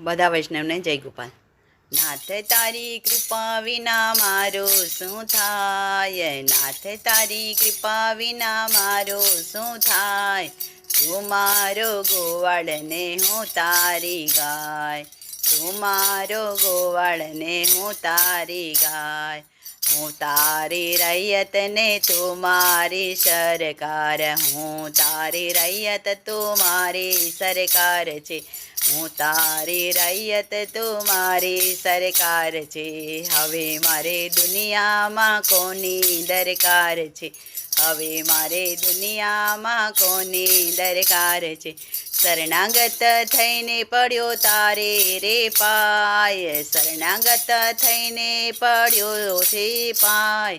બધા વૈષ્ણવને જય ગોપાલ. નાથ તારી કૃપા વિના મારો શું થાય? નાથ તારી કૃપા વિના મારો શું થાય? તું મારો ગોવાળને હું તારી ગાય. તું મારો ગોવાળને હું તારી ગાય. હું તારી રૈયત ને તું મારી સરકાર. હું તારી રૈયત તું મારી સરકાર છે. હું તારી રૈયત તું મારી સરકાર છે. હવે મારે દુનિયામાં કોની દરકાર છે? હવે મારે દુનિયામાં કોની દરકાર છે? શરણાગત થઈને પડ્યો તારે રે પાય. શરણાગત થઈને પડ્યો છે પાય.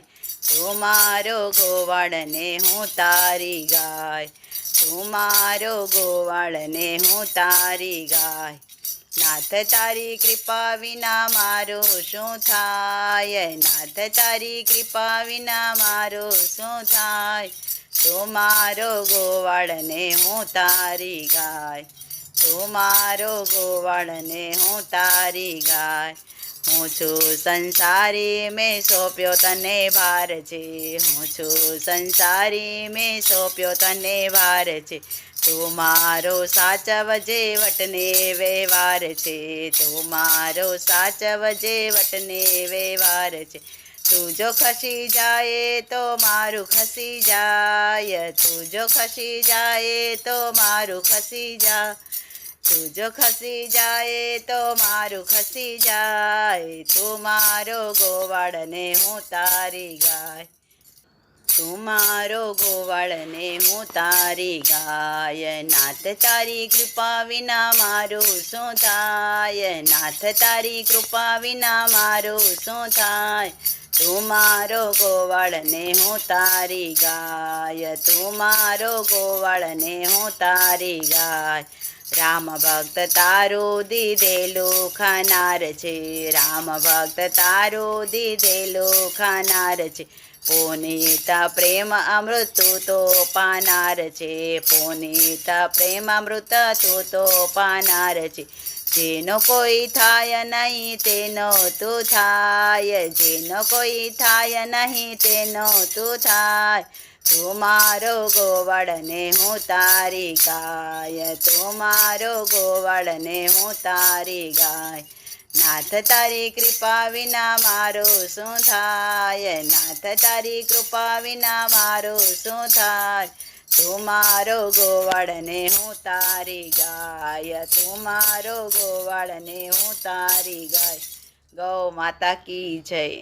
તું મારો ગોવાળને હું તારી ગાય. તું મારો ગોવાળને હું તારી ગાય. નાથ તારી કૃપા વિના મારું શું થાય? નાથ તારી કૃપા વિના મારું શું થાય? તું મારો ગોવાળને હું તારી ગાય. તું મારો ગોવાળને હું તારી ગાય. હું છું સંસારી મેં સોંપ્યો તને ભાર છે હું છું સંસારી મેં સોંપ્યો તને ભાર છે તું મારો સાચવજે વટને વ્યવહાર છે. તું મારો સાચવજે વટને વ્યવહાર છે. તું જો ખસી જાય તો મારું ખસી જાય. તું જો ખસી જાય તો મારું ખસી જાય. તું જો ખસી જાય તો મારું ખસી જાય. તું મારો ગોવાળને હું તારી ગાય. તું મારો ગોવાળને હું તારી ગાય. નાથ તારી કૃપા વિના મારું શું થાય? નાથ તારી કૃપા વિના મારું શું થાય? તું મારો ગોવાળને હું તારી ગાય. તું મારો ગોવાળને હું તારી ગાય. રામ ભક્ત તારો દીધેલો ખાનાર છે રામ ભક્ત તારો દીધેલો ખાનાર છે પોનીતા પ્રેમ અમૃત તો પાનાર છે પોનીતા પ્રેમ અમૃત તું પાનાર છે જેનો કોઈ થાય નહીં તેનો તું થાય જેનો કોઈ થાય નહીં તેનો તું થાય તું મારો ગોવાળને હું તારી ગાય, તું મારો ગોવાળને હું તારી ગાય. નાથ તારી કૃપા વિના મારો શું થાય? નાથ તારી કૃપા વિના મારો શું થાય? તું મારો ગોવાળને હું તારી ગાય, તું મારો ગોવાળને હું તારી ગાય. ગૌ માતા કી જય.